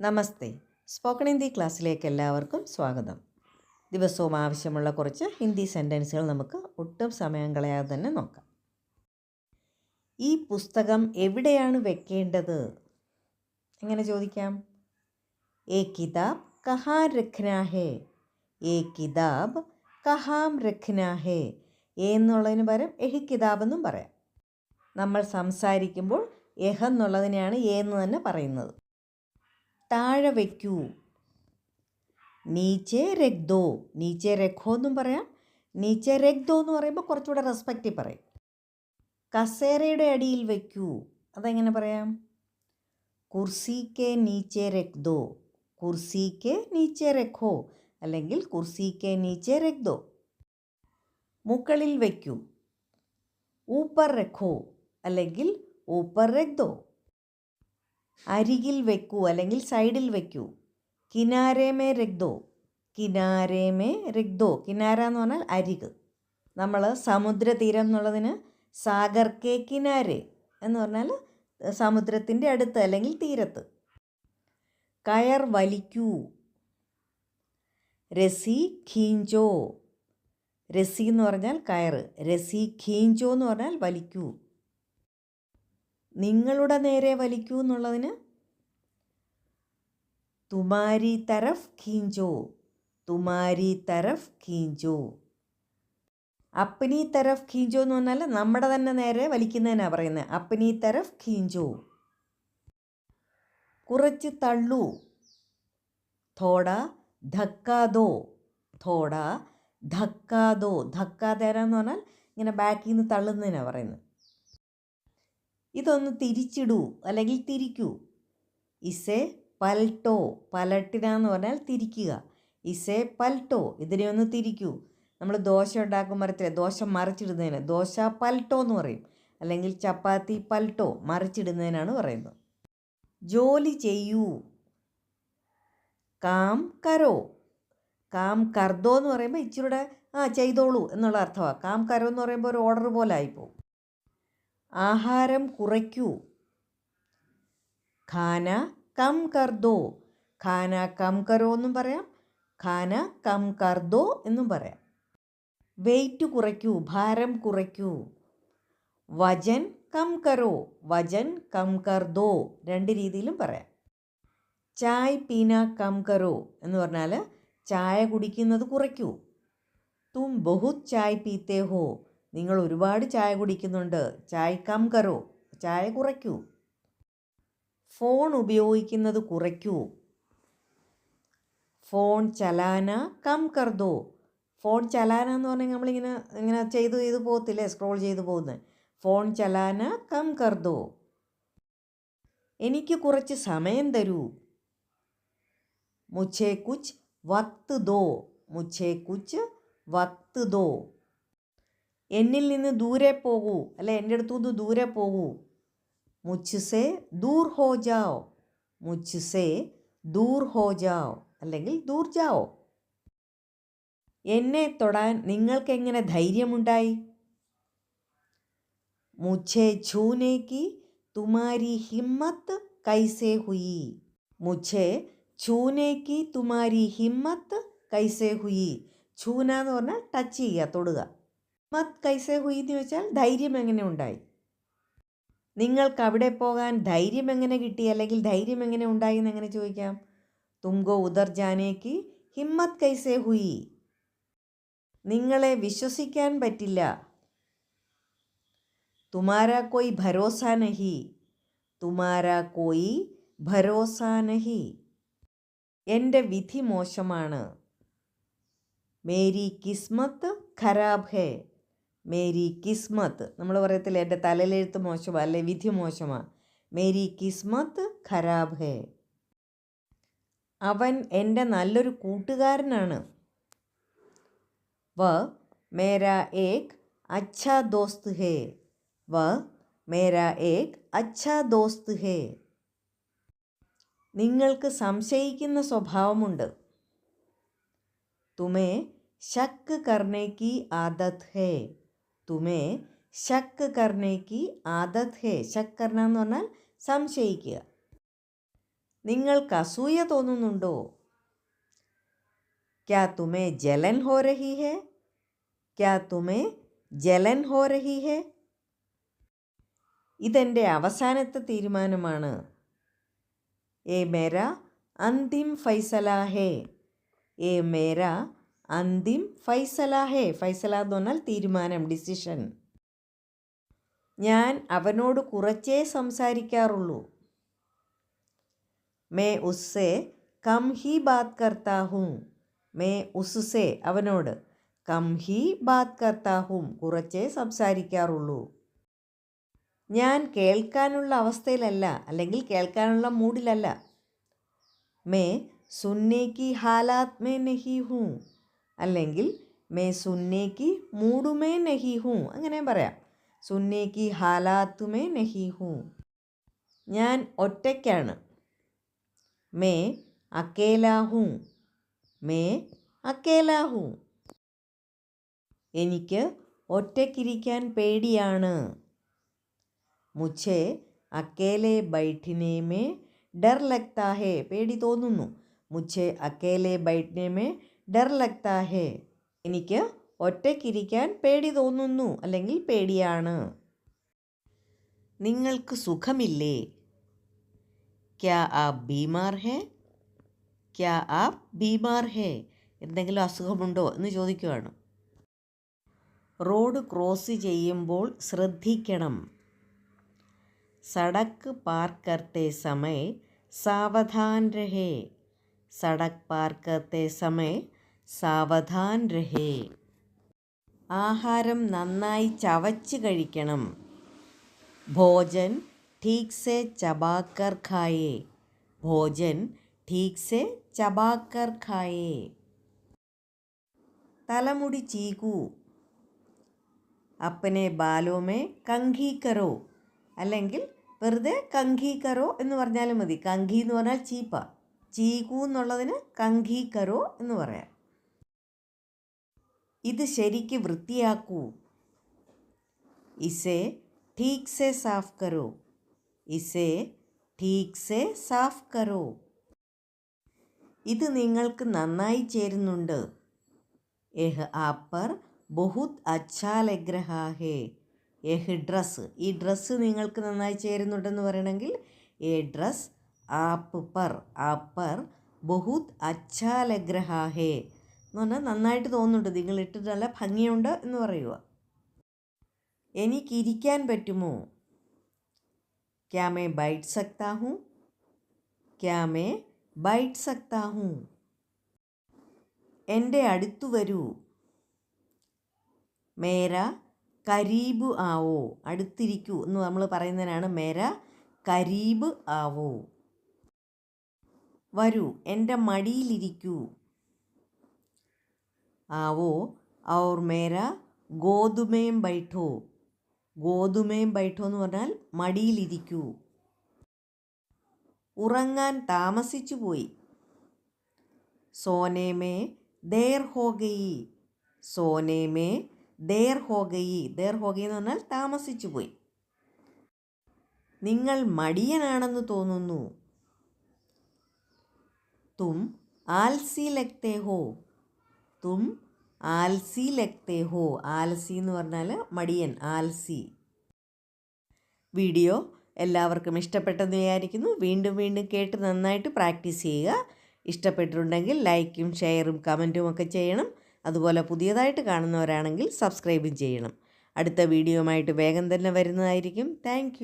നമസ്തേ. Spoken Hindi ക്ലാസ്സിലേക്ക് എല്ലാവർക്കും സ്വാഗതം. ദിവസവും ആവശ്യമുള്ള കുറച്ച് ഹിന്ദി സെന്റൻസുകൾ നമുക്ക് ഒട്ടും സമയം കളയാതെ തന്നെ നോക്കാം. ഈ പുസ്തകം എവിടെയാണ് വെക്കേണ്ടത്? എങ്ങനെ ചോദിക്കാം? ഏ കിതാബ് കഹാ രഖ്നാഹേ. ഏ കിതാബ് കഹാം രഖ്നാഹേ എന്നുള്ളതിന് പകരം എഹി കിതാബ് എന്നും പറയാം. നമ്മൾ സംസാരിക്കുമ്പോൾ എഹ് എന്നുള്ളതിനെയാണ് എന്ന് തന്നെ പറയുന്നത്. താഴെ വയ്ക്കൂ. നീച്ചെ രക്തോ നീച്ചെ രഖോ എന്നും പറയാം. നീച്ചെ രക്തോ എന്ന് പറയുമ്പോൾ കുറച്ചുകൂടെ റെസ്പെക്റ്റ് പറയും. കസേരയുടെ അടിയിൽ വയ്ക്കൂ. അതെങ്ങനെ പറയാം? കുർസിക്ക് നീച്ചെ രക്തോ കുർസിക്ക് നീച്ചെ രഖോ അല്ലെങ്കിൽ കുർസിക്ക് നീച്ചെ രക്തോ മുകളിൽ വയ്ക്കൂ. ഊപ്പർ രഖോ അല്ലെങ്കിൽ ഊപ്പർ രക്തോ അരികിൽ വെക്കൂ അല്ലെങ്കിൽ സൈഡിൽ വെക്കൂ. കിനാരേമേ രഗ്ദോ. കിനാരേമേ രഗ്ദോ. കിനാര എന്ന് പറഞ്ഞാൽ അരിക്. നമ്മൾ സമുദ്രതീരം എന്നുള്ളതിന് സാഗർ കെ കിനാരെ എന്ന് പറഞ്ഞാൽ സമുദ്രത്തിന്റെ അടുത്ത് അല്ലെങ്കിൽ തീരത്ത്. കയർ വലിക്കൂ. രസി ഖീഞ്ചോ. രസി എന്ന് പറഞ്ഞാൽ കയർ. രസി ഖീഞ്ചോ എന്ന് പറഞ്ഞാൽ വലിക്കൂ. നിങ്ങളുടെ നേരെ വലിക്കൂ എന്നുള്ളതിന് തുമാരി തരഫ് ഖീഞ്ചോ തുമാരി തരഫ് ഖീഞ്ചോ. അപ്പനി തരഫ് ഖീഞ്ചോ എന്ന് പറഞ്ഞാൽ നമ്മുടെ തന്നെ നേരെ വലിക്കുന്നതിനാണ് പറയുന്നത് അപ്പനി തരഫ് ഖീഞ്ചോ. കുറച്ച് തള്ളൂ. തോട ധക്കാദോ. തോട ധക്കാദോ. ധക്കാതേരാന്ന് പറഞ്ഞാൽ ഇങ്ങനെ ബാക്കിൽ നിന്ന് തള്ളുന്നതിനാണ് പറയുന്നത് ഇതൊന്ന് തിരിച്ചിടൂ അല്ലെങ്കിൽ തിരിക്കൂ. ഇസെ പൽട്ടോ പലട്ടിന എന്ന് പറഞ്ഞാൽ തിരിക്കുക. ഇസെ പൽട്ടോ ഇതിനെ ഒന്ന് തിരിക്കൂ. നമ്മൾ ദോശ ഉണ്ടാക്കുമ്പോൾ മറിച്ചില്ല ദോശ മറിച്ചിടുന്നതിന്. ദോശ പൽട്ടോ എന്ന് പറയും. അല്ലെങ്കിൽ ചപ്പാത്തി പൽട്ടോ മറിച്ചിടുന്നതിനാണ് പറയുന്നത്. ജോലി ചെയ്യൂ. കാം കരോ. കാം കർദോ എന്ന് പറയുമ്പോൾ ഇച്ചിരൂടെ ആ ചെയ്തോളൂ എന്നുള്ള അർത്ഥമാണ് കാം കരോ എന്ന് പറയുമ്പോൾ ഒരു ഓർഡർ പോലെ ആയിപ്പോവും. ആഹാരം കുറയ്ക്കൂ. ഖാന കം കർദോ. ഖാന കം കരോ എന്നും പറയാം. ഖാന കം കർദോ എന്നും പറയാം. വെയിറ്റ് കുറയ്ക്കൂ ഭാരം കുറയ്ക്കൂ. വജൻ കം കരോ. വജൻ കം കർദോ രണ്ട് രീതിയിലും പറയാം. ചായ് പീന കം കരോ എന്ന് പറഞ്ഞാൽ ചായ കുടിക്കുന്നത് കുറയ്ക്കൂ. തും ബഹുത് ചായ് പീത്തേ ഹോ. നിങ്ങൾ ഒരുപാട് ചായ കുടിക്കുന്നുണ്ട്. ചായ കം കറോ. ചായ കുറയ്ക്കൂ. ഫോൺ ഉപയോഗിക്കുന്നത് കുറയ്ക്കൂ. ഫോൺ ചലാന കം കർദോ. ഫോൺ ചലാന എന്ന് പറഞ്ഞാൽ നമ്മളിങ്ങനെ ഇങ്ങനെ ചെയ്ത് ചെയ്ത് പോകത്തില്ലേ? സ്ക്രോൾ ചെയ്ത് പോകുന്നത്. ഫോൺ ചലാന കം കർദോ. എനിക്ക് കുറച്ച് സമയം തരൂ. മുഛേ കുച്ച് വത്ത് ദോ. മുഛേ കുച്ച് വത്ത് ദോ. എന്നിൽ നിന്ന് ദൂരെ പോകൂ. അല്ലെ? എന്റെ അടുത്തു നിന്ന് ദൂരെ പോകൂ. മുച്ചുസെ ദൂർ ഹോ ജാവോ മുച്ചുസെ ദൂർ ഹോ ജാവോ അല്ലെങ്കിൽ ദൂർ ജാവോ എന്നെ തൊടാൻ നിങ്ങൾക്കെങ്ങനെ ധൈര്യമുണ്ടായി? മുഛേ ഛൂനേക്ക് തുമാരി ഹിമ്മത്ത് കൈസേ ഹുയി. മുഛേ ഛൂനേക്ക് തുമാരി ഹിമ്മത്ത് കൈസേ ഹുയി. ഛൂന എന്ന് പറഞ്ഞാൽ ടച്ച് ചെയ്യുക തൊടുക. മത് കൈസെ ഹുയി എന്ന് വെച്ചാൽ ധൈര്യം എങ്ങനെ ഉണ്ടായി? നിങ്ങൾക്ക് അവിടെ പോകാൻ ധൈര്യം എങ്ങനെ കിട്ടി? അല്ലെങ്കിൽ ധൈര്യം എങ്ങനെ ഉണ്ടായി എന്ന് എങ്ങനെ ചോദിക്കാം? തുംഗോ ഉദർ ജാനേക്ക് ഹിമ്മത്ത് കൈസെ ഹുയി. നിങ്ങളെ വിശ്വസിക്കാൻ പറ്റില്ല. തുമാര കോയി ഭരോസ നഹി. തുമാര കോയി ഭരോസ നഹി. എന്റെ വിധി മോശമാണ്. മേരി കിസ്മത്ത് ഖരാബ് ഹേ. മേരി കിസ്മത്ത്. നമ്മൾ പറയത്തില്ല എന്റെ തലയിലെഴുത്ത് മോശമാണ് അല്ലെ? വിധി മോശമാണ് മേരി കിസ്മത്ത് ഖരാബ് ഹേ. അവൻ എന്റെ നല്ലൊരു കൂട്ടുകാരനാണ്. വ മേരാ ഏക് അച്ഛാ ദോസ്ത് ഹേ. വ മേരാ ഏക് അച്ഛാ ദോസ്ത് ഹേ. നിങ്ങൾക്ക് സംശയിക്കുന്ന സ്വഭാവമുണ്ട്. തുമേ ശക്ക് കർണേക്ക് ആദത് ഹേ. തുമേ ശക്ക് കർണേക്ക് ആദത് ഹേ. ശക്ക് കർണ എന്ന് പറഞ്ഞാൽ സംശയിക്കുക. നിങ്ങൾക്ക് അസൂയ തോന്നുന്നുണ്ടോ? ക്യാ തുമേ ജലൻ ഹോ രഹി ഹെ? ക്യാ തുമേ ജലൻ ഹോ രഹി ഹെ? ഇതെന്റെ അവസാനത്തെ തീരുമാനമാണ്. ഏ മേര അന്തിം ഫൈസല ഹേ. ഏ മേര അന്തിം ഫൈസല ഹേ ഫൈസല എന്ന് പറഞ്ഞാൽ തീരുമാനം ഡിസിഷൻ ഞാൻ അവനോട് കുറച്ചേ സംസാരിക്കാറുള്ളൂ. മേ ഉസ്സെ കം ഹി ബാത് കർത്താ ഹൂം. മേ ഉസ്സെ അവനോട് കം ഹി ബാത് കർത്താ ഹൂം കുറച്ചേ സംസാരിക്കാറുള്ളൂ. ഞാൻ കേൾക്കാനുള്ള അവസ്ഥയിലല്ല അല്ലെങ്കിൽ കേൾക്കാനുള്ള മൂഡിലല്ല. മേ സുന്നേക്ക് ഹാലാത്മേ നഹി ഹൂ. അല്ലെങ്കിൽ മേ സുന്നേക്ക് മൂടുമേ നഹി ഹൂ അങ്ങനെ പറയാം. സുന്നേക്ക് ഹാലാത്തുമേ നഹി ഹൂ ഞാൻ ഒറ്റയ്ക്കാണ്. മേ അക്കേലാ ഹൂ മേ അക്കേലാ ഹൂ എനിക്ക് ഒറ്റയ്ക്കിരിക്കാൻ പേടിയാണ്. മുച്ചേ അക്കേലെ ബൈഠിനെ മേ ഡർ ലഗ്താ ഹേ. പേടി തോന്നുന്നു. മുച്ചേ അക്കേലെ ബൈഠിനെ മേ ഡർ ലഗ്താ ഹേ എനിക്ക് ഒറ്റയ്ക്കിരിക്കാൻ പേടി തോന്നുന്നു അല്ലെങ്കിൽ പേടിയാണ്. നിങ്ങൾക്ക് സുഖമില്ലേ? ക്യാ ആപ് ബീമാർ ഹേ? ക്യാ ആപ് ബീമാർ ഹേ? എന്തെങ്കിലും അസുഖമുണ്ടോ എന്ന് ചോദിക്കുകയാണ് റോഡ് ക്രോസ് ചെയ്യുമ്പോൾ ശ്രദ്ധിക്കണം. സടക്ക് പാർ കർത്തെ സമയ സാവധാൻ രഹേ. സടക്ക് പാർ കർത്തെ സമയ സാവധാൻ രഹേ ആഹാരം നന്നായി ചവച്ച് കഴിക്കണം ഭോജൻ ठीक से चबाकर खाए भोजन ठीक से ചബാക്കർ ഖായേ തലമുടി ചീകൂ അപ്പനെ ബാലോമേ കങ്കി കറോ അല്ലെങ്കിൽ വെറുതെ കങ്കി കറോ എന്ന് പറഞ്ഞാലും മതി കങ്കി എന്ന് പറഞ്ഞാൽ ചീപ്പ ചീകൂ എന്നുള്ളതിന് കങ്കി കറോ എന്ന് പറയാം ഇത് ശരിക്ക് വൃത്തിയാക്കൂ ഇസേ ठीक से साफ करो ഇസേ ठीक से സാഫ് കറോ ഇത് നിങ്ങൾക്ക് നന്നായി ചേരുന്നുണ്ട് എഹ് ആപ്പർ ബഹുത് അച്ഛാ ലഗ് രഹാ ഹേ എഹ് ഡ്രസ്സ് ഈ ഡ്രസ്സ് നിങ്ങൾക്ക് നന്നായി ചേരുന്നുണ്ടെന്ന് പറയണമെങ്കിൽ എ ഡ്രസ് ആപ്പ് പർ ആപ്പർ ബഹുത് അച്ഛാ ലഗ് രഹാ ഹേ എന്ന് പറഞ്ഞാൽ നന്നായിട്ട് തോന്നുന്നുണ്ട്. നിങ്ങൾ ഇട്ടിട്ട് നല്ല ഭംഗിയുണ്ട് എന്ന് പറയുക എനിക്കിരിക്കാൻ പറ്റുമോ? ക്യാമേ ബൈറ്റ് സക്താഹു ക്യാമേ ബൈറ്റ് സക്താഹു. എന്റെ അടുത്തു വരൂ. മേര കരീബ് ആവോ? അടുത്തിരിക്കൂ എന്ന് നമ്മൾ പറയുന്നതിനാണ് മേര കരീബ് ആവോ? വരൂ എന്റെ മടിയിലിരിക്കൂ. ആവോ. ഔർ മേര ഗോതുമേം ബൈഠോ. ഗോതുമേം ബൈഠോ എന്ന് പറഞ്ഞാൽ മടിയിലിരിക്കൂ. ഉറങ്ങാൻ താമസിച്ചു പോയി. സോനേമേ ദേർ ഹോഗയി സോനേമേ ദേർ ഹോഗയി ദേർ ഹോഗയി എന്ന് പറഞ്ഞാൽ താമസിച്ചു പോയി. നിങ്ങൾ മടിയനാണെന്ന് തോന്നുന്നു. തും ആൽസി ലക്തേ ഹോ. തും ആൽസി ലക്തേ ഹോ. ആൽസി എന്ന് പറഞ്ഞാൽ മടിയൻ ആൽസി. വീഡിയോ എല്ലാവർക്കും ഇഷ്ടപ്പെട്ടെന്ന് വിചാരിക്കുന്നു. വീണ്ടും വീണ്ടും കേട്ട് നന്നായിട്ട് പ്രാക്ടീസ് ചെയ്യുക. ഇഷ്ടപ്പെട്ടിട്ടുണ്ടെങ്കിൽ ലൈക്കും ഷെയറും കമന്റും ഒക്കെ ചെയ്യണം. അതുപോലെ പുതിയതായിട്ട് കാണുന്നവരാണെങ്കിൽ സബ്സ്ക്രൈബും ചെയ്യണം. അടുത്ത വീഡിയോയുമായിട്ട് വേഗം തന്നെ വരുന്നതായിരിക്കും. താങ്ക്